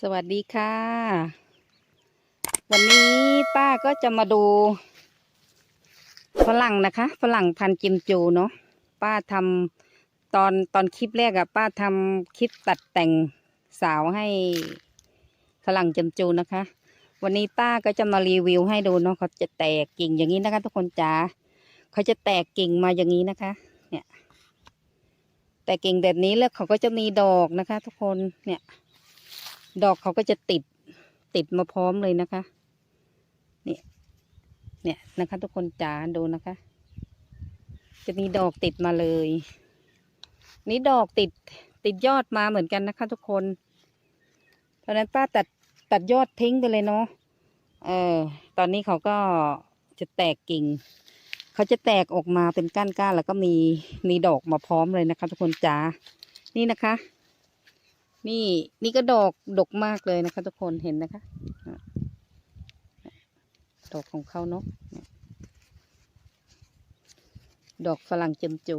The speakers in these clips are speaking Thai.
สวัสดีค่ะ วันนี้ป้าก็จะมาดูฝรั่งนะคะฝรั่งพันธุ์จิมจูเนาะป้าทำตอนตอนคลิปแรกอะป้าทำคลิปตัดแต่งสาวให้ฝรั่งจิมจูนะคะ วันนี้ป้าก็จะมารีวิวให้ดูเนาะเขาจะแตกกิ่งอย่างนี้นะคะ ทุกคนจ๋าเขาจะแตกกิ่งมาอย่างนี้นะคะ เนี่ย แตกกิ่งแบบนี้แล้วเขาก็จะมีดอกนะคะ ทุกคนเนี่ย ดอกเขาก็จะติดติดมาพร้อมเลยนะคะ เนี่ย เนี่ยนะคะ ทุกคนจ๋าดูนะคะ จะมีดอกติดมาเลย นี่ดอกติดติดยอดมาเหมือนกันนะคะ ทุกคนตอนนั้นป้าตัดตัดยอดทิ้งไปเลยเนาะ เออ ตอนนี้เขาก็จะแตกกิ่ง เขาจะแตกออกมาเป็นก้านๆแล้วก็มีมีดอกมาพร้อมเลยนะคะ ทุกคนจ๋า นี่นะคะ นี่นี่ก็ดอกดกมากเลยนะคะ ทุกคนเห็นนะคะ ดอกของเขาเนาะดอกฝรั่งเจมจู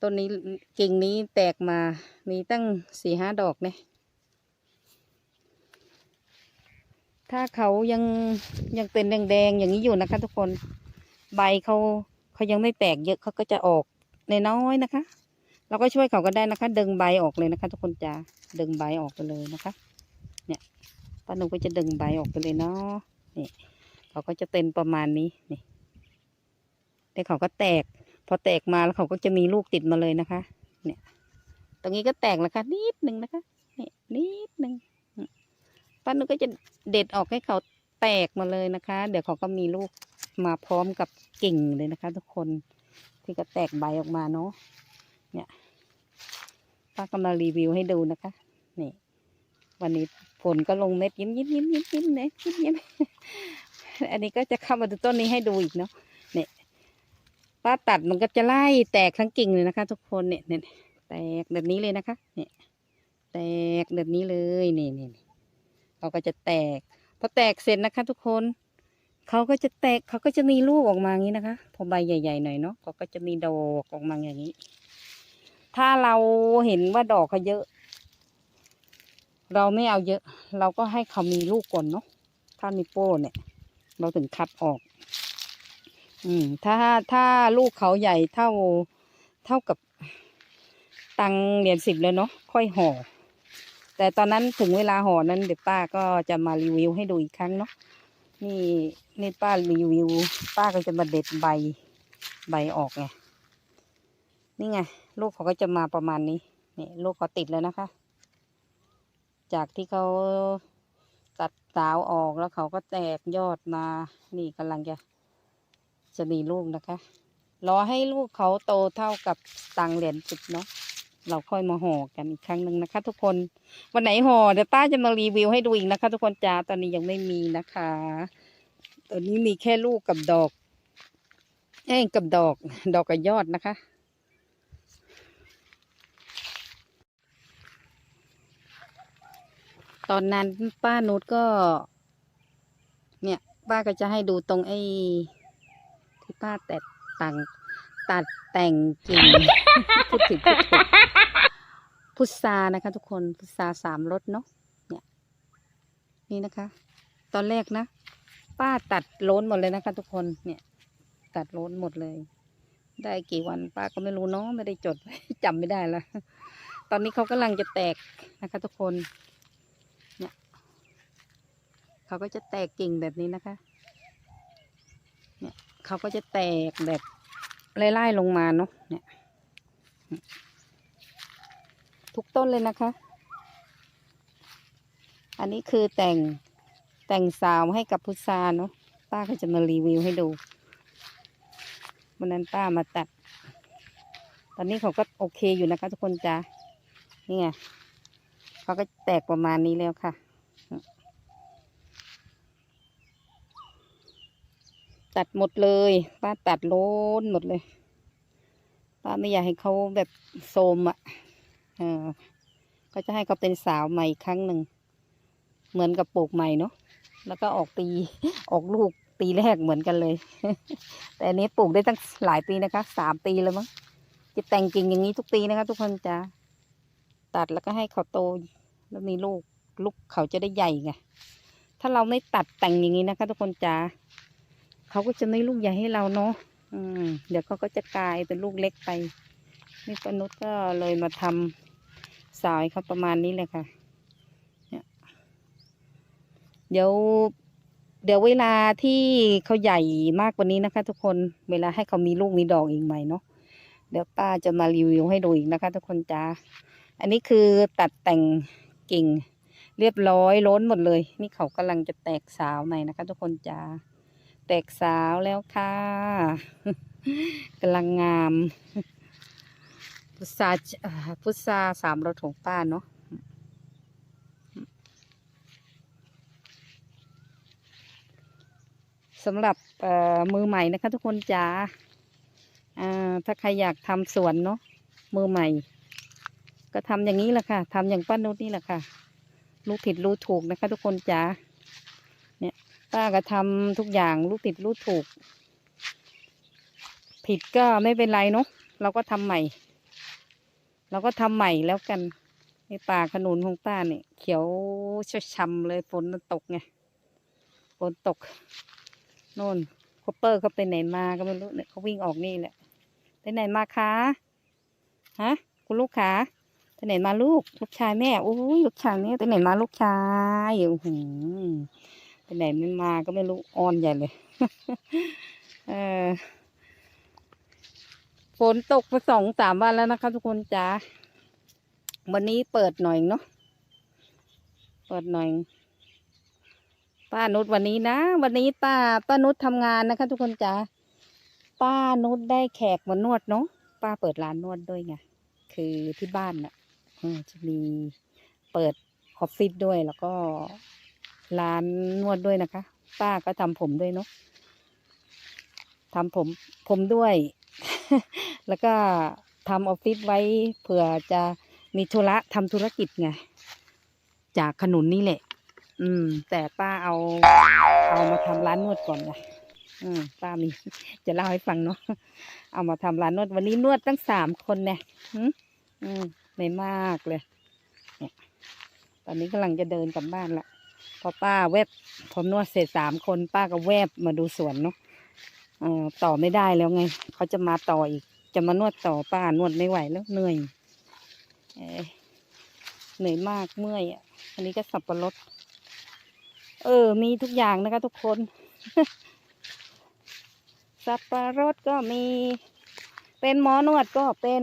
ต้นนี้กิ่งนี้แตกมามีตั้งสี่ห้าดอกเนี่ยถ้าเขายังยังเป็นแดงๆอย่างนี้อยู่นะคะ ทุกคนใบเขาเขายังไม่แตกเยอะเขาก็จะออกในน้อยนะคะ เราก็ช่วยเขาก็ได้นะคะ ดึงใบออกเลยนะคะ ทุกคนจะดึงใบออกไปเลยนะคะ เนี่ยป้าหนูก็จะดึงใบออกไปเลยเนาะนี่เขาก็จะเป็นประมาณนี้นี่แต่เขาก็แตก พอแตกมาแล้วเขาก็จะมีลูกติดมาเลยนะคะ เนี่ย ตรงนี้ก็แตกแล้วค่ะนิดหนึ่งนะคะนี่นิดหนึ่งป้าหนูก็จะเด็ดออกให้เขาแตกมาเลยนะคะ เดี๋ยวเขาก็มีลูกมาพร้อมกับกิ่งเลยนะคะ ทุกคนที่ก็แตกใบออกมาเนาะ ป้าก็มารีวิวให้ดูนะคะ นี่ วันนี้ฝนก็ลงเม็ดยิ้มยิ้มยิ้มยิ้มยิ้มเลยยิ้มยิ้มอันนี้ก็จะเข้ามาดูต้นนี้ให้ดูอีกเนาะเนี่ยป้าตัดมันก็จะไล่แตกทั้งกิ่งเลยนะคะ ทุกคนเนี่ยเนี่ยแตกแบบนี้เลยนะคะ เนี่ย แตกแบบนี้เลยนี่นี่นี่เขาก็จะแตกพอแตกเสร็จนะคะ ทุกคนเขาก็จะแตกเขาก็จะมีลูกออกมาอย่างนี้นะคะพอใบใหญ่ๆหน่อยเนาะเขาก็จะมีดอกออกมาอย่างนี้ ถ้าเราเห็นว่าดอกเขาเยอะ เราไม่เอาเยอะ เราก็ให้เขามีลูกก่อนเนาะถ้ามีโป้เนี่ย เราถึงคัดออก อืม ถ้าถ้าลูกเขาใหญ่เท่าเท่ากับตังเหรียญสิบเลยเนาะค่อยห่อแต่ตอนนั้นถึงเวลาห่อนั้นเดี๋ยวป้าก็จะมารีวิวให้ดูอีกครั้งเนาะนี่นี่ป้ารีวิว ป้าก็จะมาเด็ดใบใบออกไง นี่ไง ลูกเขาก็จะมาประมาณนี้นี่ลูกเขาติดแล้วนะคะ จากที่เขาตัดสาวออกแล้วเขาก็แตกยอดมา นี่กำลังจะจะมีลูกนะคะ รอให้ลูกเขาโตเท่ากับตังเหรียญสิบเนาะเราค่อยมาห่อกันอีกครั้งหนึ่งนะคะ ทุกคนวันไหนห่อเดี๋ยวป้าจะมารีวิวให้ดูอีกนะคะ ทุกคนจ้าตอนนี้ยังไม่มีนะคะตอนนี้มีแค่ลูกกับดอกเอ้กับดอกดอกกับยอดนะคะ ตอนนั้นป้านุชก็ เนี่ย ป้าก็จะให้ดูตรงไอ้ที่ป้าแต่ตังตัดแต่งกิ่งพูดถึงพูดถึงพุทรานะคะ ทุกคนพุทราสามรสเนาะเนี่ย นี่นะคะ ตอนแรกนะ ป้าตัดโล้นหมดเลยนะคะ ทุกคนเนี่ย ตัดโล้นหมดเลย ได้กี่วันป้าก็ไม่รู้เนาะไม่ได้จดจำไม่ได้ละตอนนี้เขากำลังจะแตกนะคะ ทุกคน เขาก็จะแตกกิ่งแบบนี้นะคะ เนี่ยเขาก็จะแตกแบบไล่ๆลงมาเนาะ เนี่ย ทุกต้นเลยนะคะ อันนี้คือแต่งแต่งสาวให้กับพุทราเนาะ ป้าก็จะมารีวิวให้ดู วันนั้นป้ามาตัด ตอนนี้เขาก็โอเคอยู่นะคะทุกคนจ้านี่ไงเขาก็แตกประมาณนี้แล้วค่ะ ตัดหมดเลยป้าตัดโล้นหมดเลยป้าไม่อยากให้เขาแบบโทมอะเออก็จะให้เขาเป็นสาวใหม่อีกครั้งหนึ่ง เหมือนกับปลูกใหม่เนาะแล้วก็ออกปีออกลูกปีแรกเหมือนกันเลย แต่อันนี้ปลูกได้ตั้งหลายปีนะคะสามปีแล้วมั้งจะแต่งกิ่งอย่างนี้ทุกปีนะคะ ทุกคนจะตัดแล้วก็ให้เขาโตแล้วนี่ลูกลูกเขาจะได้ใหญ่ไงถ้าเราไม่ตัดแต่งอย่างนี้นะคะ ทุกคนจ๋า เขาก็จะไม่ลูกใหญ่ให้เราเนาะอืมเดี๋ยวเขาก็จะกลายเป็นลูกเล็กไป นี่ปานุชก็เลยมาทำสายเขาประมาณนี้เลยค่ะเนี่ยเดี๋ยวเดี๋ยวเวลาที่เขาใหญ่มากกว่านี้นะคะ ทุกคนเวลาให้เขามีลูกมีดอกอีกใหม่เนาะเดี๋ยวป้าจะมารีวิวให้ดูอีกนะคะ ทุกคนจ้าอันนี้คือตัดแต่งกิ่งเรียบร้อยล้นหมดเลย นี่เขากำลังจะแตกสาวในนะคะ ทุกคนจ้า แตกสาวแล้วค่ะกำลังงาม พุทราอ่าพุทราสามรสของป้าเนาะสำหรับมือใหม่นะคะ ทุกคนจ้าถ้าใครอยากทำสวนเนาะมือใหม่ ก็ทำอย่างนี้แหละค่ะทำอย่างป้านุชนี่แหละค่ะ รู้ผิดรู้ถูกนะคะ ทุกคนจ้า ป้าก็ทำทุกอย่างรู้ผิดรู้ถูก ผิดก็ไม่เป็นไรเนาะเราก็ทำใหม่ เราก็ทำใหม่แล้วกันในป่าขนุนของป้าเนี่ยเขียวช่ำเลยฝนมันตกไงฝนตกโน่นคอปเปอร์เขาไปไหนมาก็ไม่รู้เนี่ยเขาวิ่งออกนี่แหละไปไหนมาคะฮะคุณลูกขาไปไหนมาลูกลูกชายแม่โอ้ยลูกชายเนี่ยไปไหนมาลูกชายโอ้โห ไปไหนไม่มาก็ไม่รู้อ้อนใหญ่เลยเออฝนตกมาสองสามวันแล้วนะคะทุกคนจ้าวันนี้เปิดหน่อยเนาะเปิดหน่อยป้านุชวันนี้นะ วันนี้ป้าป้านุชทำงานนะคะ ทุกคนจ้าป้านุชได้แขกมานวดเนาะป้าเปิดร้านนวดด้วยไงคือที่บ้านน่ะอืมจะมีเปิดออฟฟิศด้วยแล้วก็ ร้านนวดด้วยนะคะ ป้าก็ทำผมด้วยเนาะทำผมผมด้วย แล้วก็ทำออฟฟิศไว้เผื่อจะมีธุระทำธุรกิจไง จากขนุนนี่แหละ อืม แต่ป้าเอาเอามาทำร้านนวดก่อนไงอืมป้ามี จะเล่าให้ฟังเนาะเอามาทำร้านนวดวันนี้นวดตั้งสามคนเนี่ยอืมอืมไม่มากเลยเนี่ยตอนนี้กำลังจะเดินกลับบ้านละ พอป้าแวบพอนวดเสร็จสามคนป้าก็แวบมาดูสวนเนาะเอ่อต่อไม่ได้แล้วไง เขาจะมาต่ออีก จะมานวดต่อป้านวดไม่ไหวแล้วเหนื่อยเหนื่อยมากเมื่อยอะ อันนี้ก็สับปะรด เออ มีทุกอย่างนะคะทุกคน สับปะรดก็มี เป็นหมอนวดก็เป็น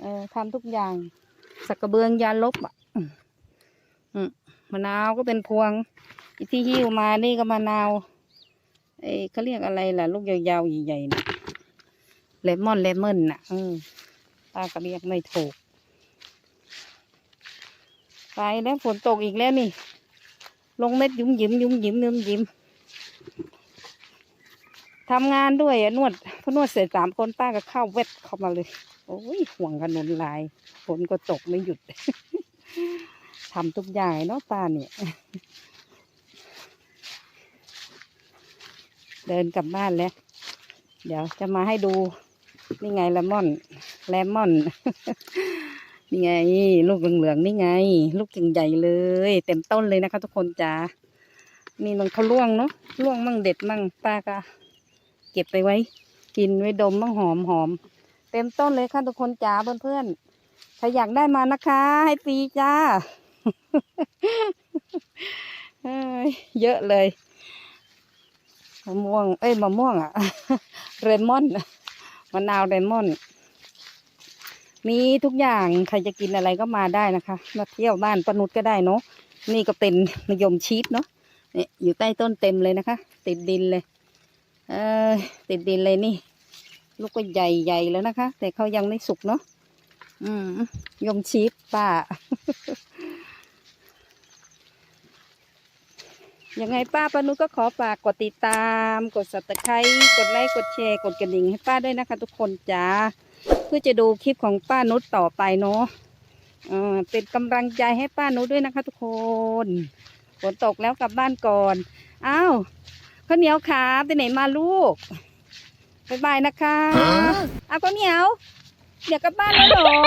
เออทำทุกอย่าง สักกระเบืองยาลบอะ มะนาวก็เป็นพวงที่หิ้วมานี่ก็มะนาวเอ้เขาเรียกอะไรล่ะ ลูกยาวๆใหญ่ๆนะเลมอนเลมอนน่ะอืมป้าก็เรียกไม่ถูก ไปแล้วฝนตกอีกแล้วนี่ ลงเม็ดยุ่มยิ้มยุ่มยิ้มยุ่มยิ้มทำงานด้วยอะนวดพอนวดเสร็จสามคนป้าก็เข้าเวทเข้ามาเลย โอ้ยห่วงขนนลายฝนก็ตกไม่หยุด ทำทุกอย่างเนาะป้าเนี่ย เดินกลับบ้านแล้ว เดี๋ยวจะมาให้ดู นี่ไงเลมอนเลมอน นี่ไง ลูกเหลืองๆนี่ไง ลูกใหญ่ๆเลย เต็มต้นเลยนะคะ ทุกคนจ้านี่มันเขาล่วงเนาะล่วงมั่งเด็ดมั่งป้าก็เก็บไปไว้ กินไว้ดมมั่งหอมหอมเต็มต้นเลยค่ะทุกคนจ้าเพื่อนๆถ้าอยากได้มานะคะ ให้ฟรีจ้า เยอะเลยมะม่วง เอ้ยมะม่วงอะเรมอนมะนาวเรมอน มีทุกอย่างใครจะกินอะไรก็มาได้นะคะ มาเที่ยวบ้านปนุชก็ได้เนาะนี่ก็เป็นมะยมชีสเนาะเนี่ยอยู่ใต้ต้นเต็มเลยนะคะ ติดดินเลย เออติดดินเลยนี่ ลูกก็ใหญ่ๆแล้วนะคะ แต่เขายังไม่สุกเนาะอืมยมชีสป้า ยังไงป้าปานุชก็ขอฝากกดติดตาม กด subscribe กดไลค์กดแชร์กดกระดิ่งให้ป้าด้วยนะคะ ทุกคนจ้าเพื่อจะดูคลิปของป้านุชต่อไปเนาะเออเป็นกำลังใจให้ป้านุชด้วยนะคะ ทุกคนฝนตกแล้วกลับบ้านก่อนอ้าวข้าวเหนียวขาไปไหนมาลูกบ๊ายบายนะคะอ้าวข้าวเหนียวเดี๋ยวกลับบ้านแล้วเหรอ